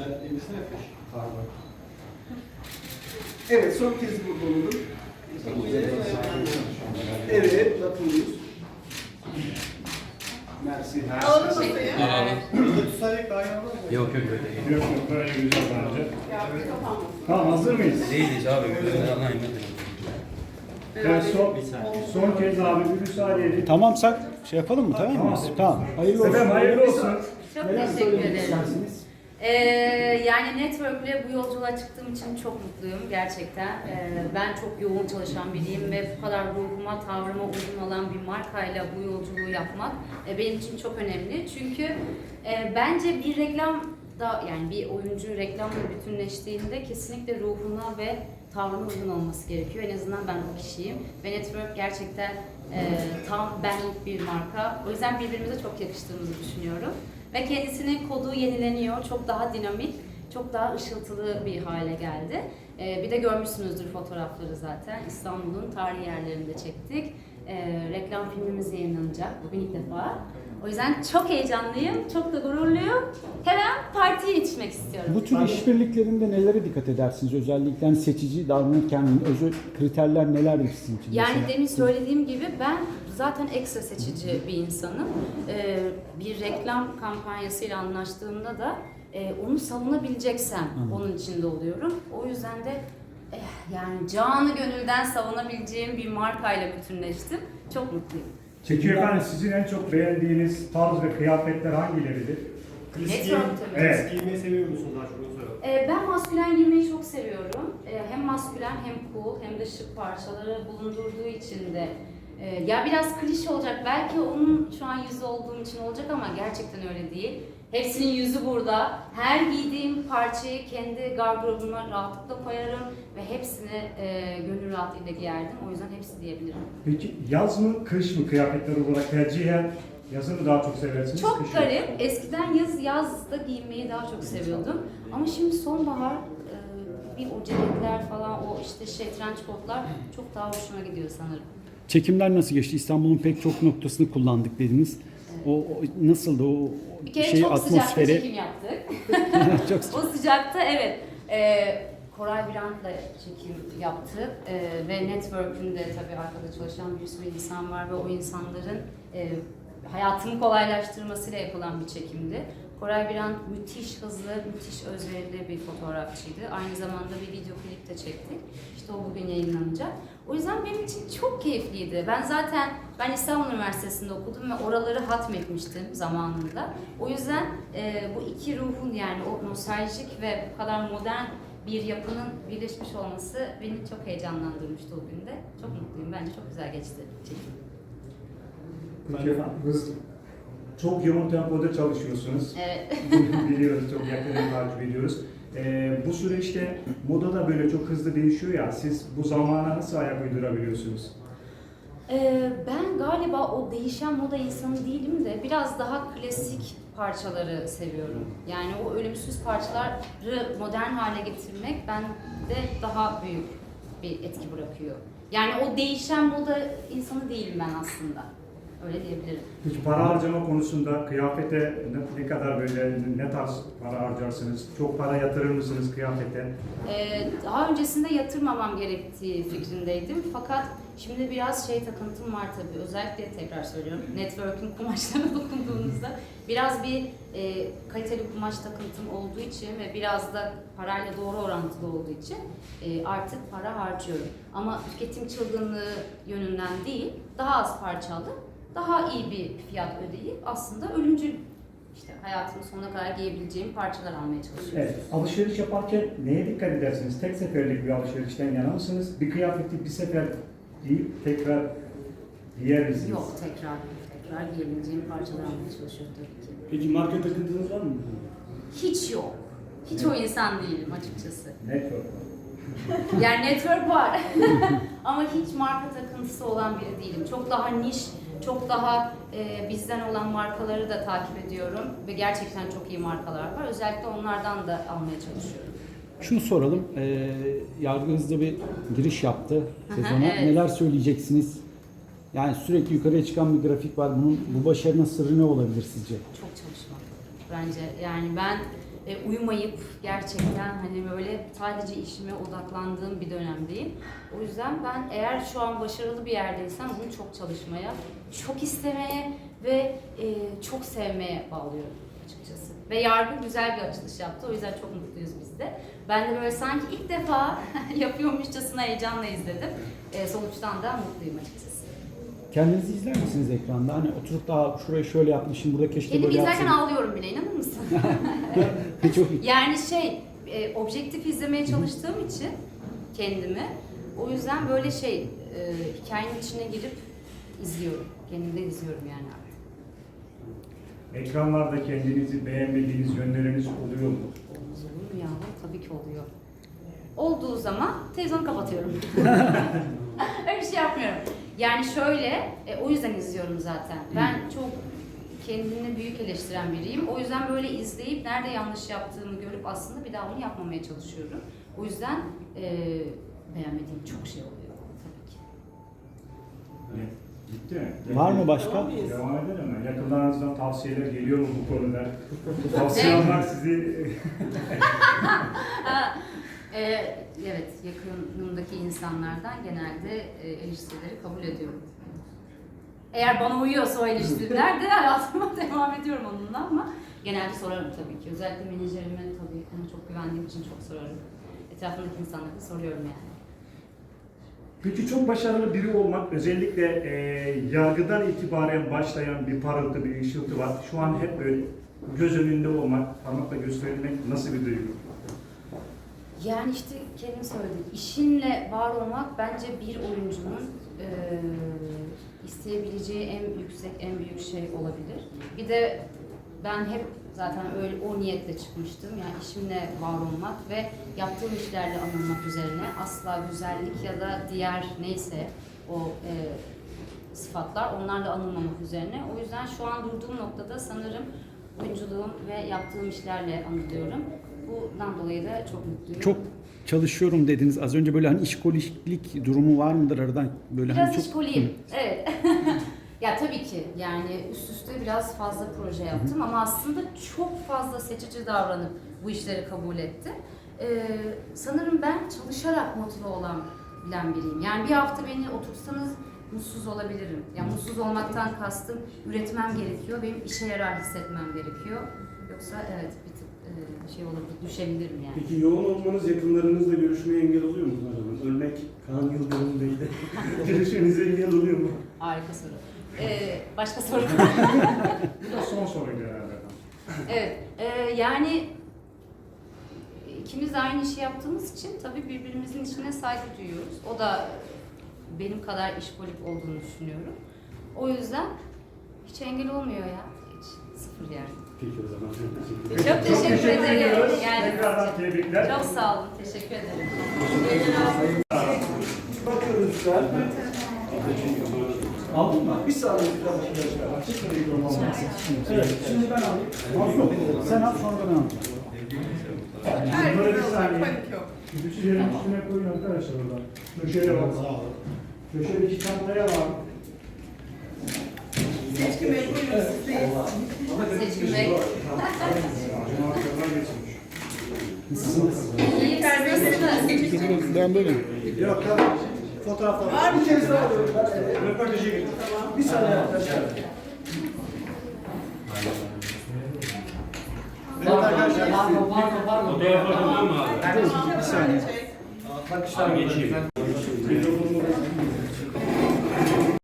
Ben elbisine yapmış. Pardon. Evet, son kez burada olalım. Evet, bakıyoruz. Mersi. Alalım masayı. Daha iyi mı? Yok yok öyle değil. Yok yok böyle güzel bence. Tamam hazır mıyız? Değiliz abi. Böyle anlayın. Ben son, son kez abi bir müsaade edin. Tamamsak şey yapalım mı tamam mı? Tamam. Hayırlı olsun. Efendim hayırlı olsun. Çok Neler teşekkür ederim. Ee, yani network'le bu yolculuğa çıktığım için çok mutluyum gerçekten. Ee, ben çok yoğun çalışan biriyim ve bu kadar ruhuma, tavrıma uygun olan bir markayla bu yolculuğu yapmak e, benim için çok önemli. Çünkü e, bence bir reklam da yani bir oyuncu reklamla bütünleştiğinde kesinlikle ruhuna ve tavrına uygun olması gerekiyor. En azından ben o kişiyim. Ve Network gerçekten e, tam benlik bir marka. O yüzden birbirimize çok yakıştığımızı düşünüyorum. Ve kendisinin kodu yenileniyor. Çok daha dinamik, çok daha ışıltılı bir hale geldi. Ee, bir de görmüşsünüzdür fotoğrafları zaten. İstanbul'un tarihi yerlerinde çektik. Ee, reklam filmimiz yayınlanacak bugün ilk defa. O yüzden çok heyecanlıyım, çok da gururluyum. Hemen partiye yetişmek istiyorum. Bu tür işbirliklerinde nelere dikkat edersiniz? Özellikle hani seçici davranırken özel kriterler nelerdir sizin için? Yani mesela? demin söylediğim gibi ben zaten ekstra seçici bir insanım. Ee, bir reklam kampanyasıyla anlaştığımda da e, onu savunabileceksem onun içinde oluyorum. O yüzden de eh, yani canı gönülden savunabileceğim bir markayla bütünleştim. Çok mutluyum. Peki efendim sizin en çok beğendiğiniz tarz ve kıyafetler hangileridir? Klasik giyim- tabii. Evet. klasik giymeyi seviyor musunuz daha çok onu soralım. Ee, ben maskülen giymeyi çok seviyorum. Ee, hem maskülen hem cool hem de şık parçaları bulundurduğu için de e, ya biraz klişe olacak. Belki onun şu an yüzü olduğum için olacak ama gerçekten öyle değil. Hepsinin yüzü burada. Her giydiğim parçayı kendi gardırobuma rahatlıkla koyarım ve hepsini e, gönül rahatlığıyla giyerdim. O yüzden hepsi diyebilirim. Peki yaz mı kış mı kıyafetler olarak tercihen yazı mı daha çok seversiniz? Çok kışı mı? garip. Eskiden yaz yazda giymeyi daha çok seviyordum. Ama şimdi sonbahar e, bir o ceketler falan o işte şey trench coatlar çok daha hoşuma gidiyor sanırım. Çekimler nasıl geçti? İstanbul'un pek çok noktasını kullandık dediniz. O, o nasıldı o Bir kere şey çok sıcakta atmosferi? çekim yaptık. çok o sıcakta evet. E, Koray Birant'la çekim yaptık e, ve Network'ün de tabii arkada çalışan bir sürü insan var ve o insanların e, hayatını kolaylaştırmasıyla yapılan bir çekimdi. Koray Birant müthiş hızlı, müthiş özverili bir fotoğrafçıydı. Aynı zamanda bir video klip de çektik. İşte o bugün yayınlanacak. O yüzden benim için çok keyifliydi. Ben zaten ben İstanbul Üniversitesi'nde okudum ve oraları hatmetmiştim zamanında. O yüzden e, bu iki ruhun yani o nostaljik ve bu kadar modern bir yapının birleşmiş olması beni çok heyecanlandırmıştı o günde. Çok mutluyum. Bence çok güzel geçti çekim. Peki hızlı. Çok yoğun tempoda çalışıyorsunuz. Evet. biliyoruz, çok yakından takip ediyoruz. Ee, bu süreçte moda da böyle çok hızlı değişiyor ya, siz bu zamana nasıl ayak uydurabiliyorsunuz? Ee, ben galiba o değişen moda insanı değilim de biraz daha klasik parçaları seviyorum. Yani o ölümsüz parçaları modern hale getirmek bende daha büyük bir etki bırakıyor. Yani o değişen moda insanı değilim ben aslında. Öyle diyebilirim. Peki para harcama konusunda kıyafete ne, ne kadar böyle ne tarz para harcarsınız? Çok para yatırır mısınız kıyafete? Ee, daha öncesinde yatırmamam gerektiği fikrindeydim. Fakat şimdi biraz şey takıntım var tabii. Özellikle tekrar söylüyorum. Networking kumaşlarına dokunduğunuzda biraz bir e, kaliteli kumaş takıntım olduğu için ve biraz da parayla doğru orantılı olduğu için e, artık para harcıyorum. Ama tüketim çılgınlığı yönünden değil, daha az parça alıp daha iyi bir fiyat ödeyip aslında ölümcül işte hayatımın sonuna kadar giyebileceğim parçalar almaya çalışıyorum. Evet, alışveriş yaparken neye dikkat edersiniz? Tek seferlik bir alışverişten yana mısınız? Bir kıyafeti bir sefer giyip tekrar giyer misiniz? Yok tekrar tekrar giyebileceğim parçalar almaya çalışıyorum tabii ki. Peki marka takıntınız var mı? Hiç yok. Hiç o insan değilim açıkçası. Network. Yani network var ama hiç marka takıntısı olan biri değilim. Çok daha niş, çok daha e, bizden olan markaları da takip ediyorum ve gerçekten çok iyi markalar var. Özellikle onlardan da almaya çalışıyorum. Şunu soralım. Ee, yargı hızlı bir giriş yaptı sezona. evet. Neler söyleyeceksiniz? Yani sürekli yukarıya çıkan bir grafik var. Bunun bu başarının sırrı ne olabilir sizce? Çok çalışmak bence. Yani ben e, uyumayıp gerçekten hani böyle sadece işime odaklandığım bir dönemdeyim. O yüzden ben eğer şu an başarılı bir yerdeysem bunu çok çalışmaya, çok istemeye ve e, çok sevmeye bağlıyorum açıkçası. Ve yargı güzel bir açılış yaptı. O yüzden çok mutluyuz biz de. Ben de böyle sanki ilk defa yapıyormuşçasına heyecanla izledim. E, sonuçtan da mutluyum açıkçası. Kendinizi izler misiniz ekranda? Hani oturup daha şurayı şöyle yapmışım, burada keşke Kendimi böyle izlerken yapsaydım. ağlıyorum bile inanır mısın? Çok yani şey, e, objektif izlemeye çalıştığım için kendimi, o yüzden böyle şey, e, hikayenin içine girip izliyorum. Kendimde izliyorum yani abi. Ekranlarda kendinizi beğenmediğiniz yönleriniz oluyor mu? Olmaz olur mu ya? Tabii ki oluyor. Olduğu zaman televizyonu kapatıyorum. Öyle bir şey yapmıyorum. Yani şöyle, e, o yüzden izliyorum zaten. Ben çok kendini büyük eleştiren biriyim. O yüzden böyle izleyip nerede yanlış yaptığımı görüp aslında bir daha onu yapmamaya çalışıyorum. O yüzden e, beğenmediğim çok şey oluyor tabii ki. Ne? Gitti mi? Var mı başka? Devam edelim mi? Yakınlarınızdan tavsiyeler geliyor mu bu konuda? Tavsiye almak sizi E, evet, yakınımdaki insanlardan genelde e, eleştirileri kabul ediyorum. Eğer bana uyuyorsa o eleştiriler de hayatıma devam ediyorum onunla ama genelde sorarım tabii ki. Özellikle menajerime tabii ona çok güvendiğim için çok sorarım. Etrafındaki insanlara soruyorum yani. Peki çok başarılı biri olmak özellikle e, yargıdan itibaren başlayan bir parıltı, bir ışıltı var. Şu an hep böyle göz önünde olmak, parmakla gösterilmek nasıl bir duygu? Yani işte kendim söyledim. İşinle var olmak bence bir oyuncunun e, isteyebileceği en yüksek, en büyük şey olabilir. Bir de ben hep zaten öyle o niyetle çıkmıştım. Yani işimle var olmak ve yaptığım işlerle anılmak üzerine asla güzellik ya da diğer neyse o e, sıfatlar onlarla anılmamak üzerine. O yüzden şu an durduğum noktada sanırım oyunculuğum ve yaptığım işlerle anılıyorum. Bundan dolayı da çok mutluyum. Çok çalışıyorum dediniz. Az önce böyle hani işkoliklik durumu var mıdır aradan? Böyle Biraz hani çok işkoliyim. Evet. ya tabii ki yani üst üste biraz fazla proje yaptım ama aslında çok fazla seçici davranıp bu işleri kabul ettim. Ee, sanırım ben çalışarak motive olan bilen biriyim. Yani bir hafta beni oturtsanız mutsuz olabilirim. Yani mutsuz olmaktan kastım üretmem gerekiyor. Benim işe yarar hissetmem gerekiyor. Yoksa evet bir tık e, şey olabilir, düşebilirim yani. Peki yoğun olmanız yakınlarınızla görüşmeye engel oluyor mu acaba? Örnek Kaan Yıldırım Bey'de. Görüşmenize engel oluyor mu? Harika soru. Ee, başka soru. Bu da son soruydu herhalde. Evet, e, yani ikimiz de aynı işi yaptığımız için tabii birbirimizin işine saygı duyuyoruz. O da benim kadar işkolik olduğunu düşünüyorum. O yüzden hiç engel olmuyor ya. Hiç sıfır yani. Peki o zaman. Çok teşekkür ederim. ediyoruz. Yani Tekrardan tebrikler. çok sağ olun. Teşekkür ederim. Bakıyoruz lütfen. Aldın mı? Bir saniye mı mikrofon olması? Evet. Şimdi ben alayım. Yok. Sen al sonra ben alacağım. Bunları bir saniye. Kütükçülerin üstüne koyun arkadaşlar orada. Köşeye bak. Köşede iki çantaya var. Seçkin Bey. Cumartesi'den geçmiş. İyi, nasılsınız? Ben böyle. Yok tamam. Fotoğraf var. Bir kez daha alıyorum. Röportaja gidelim. Bir saniye arkadaşlar. Evet arkadaşlar. Fotoğraflar mı abi? Bir saniye. Bakışlar geçeyim. Mikrofonunu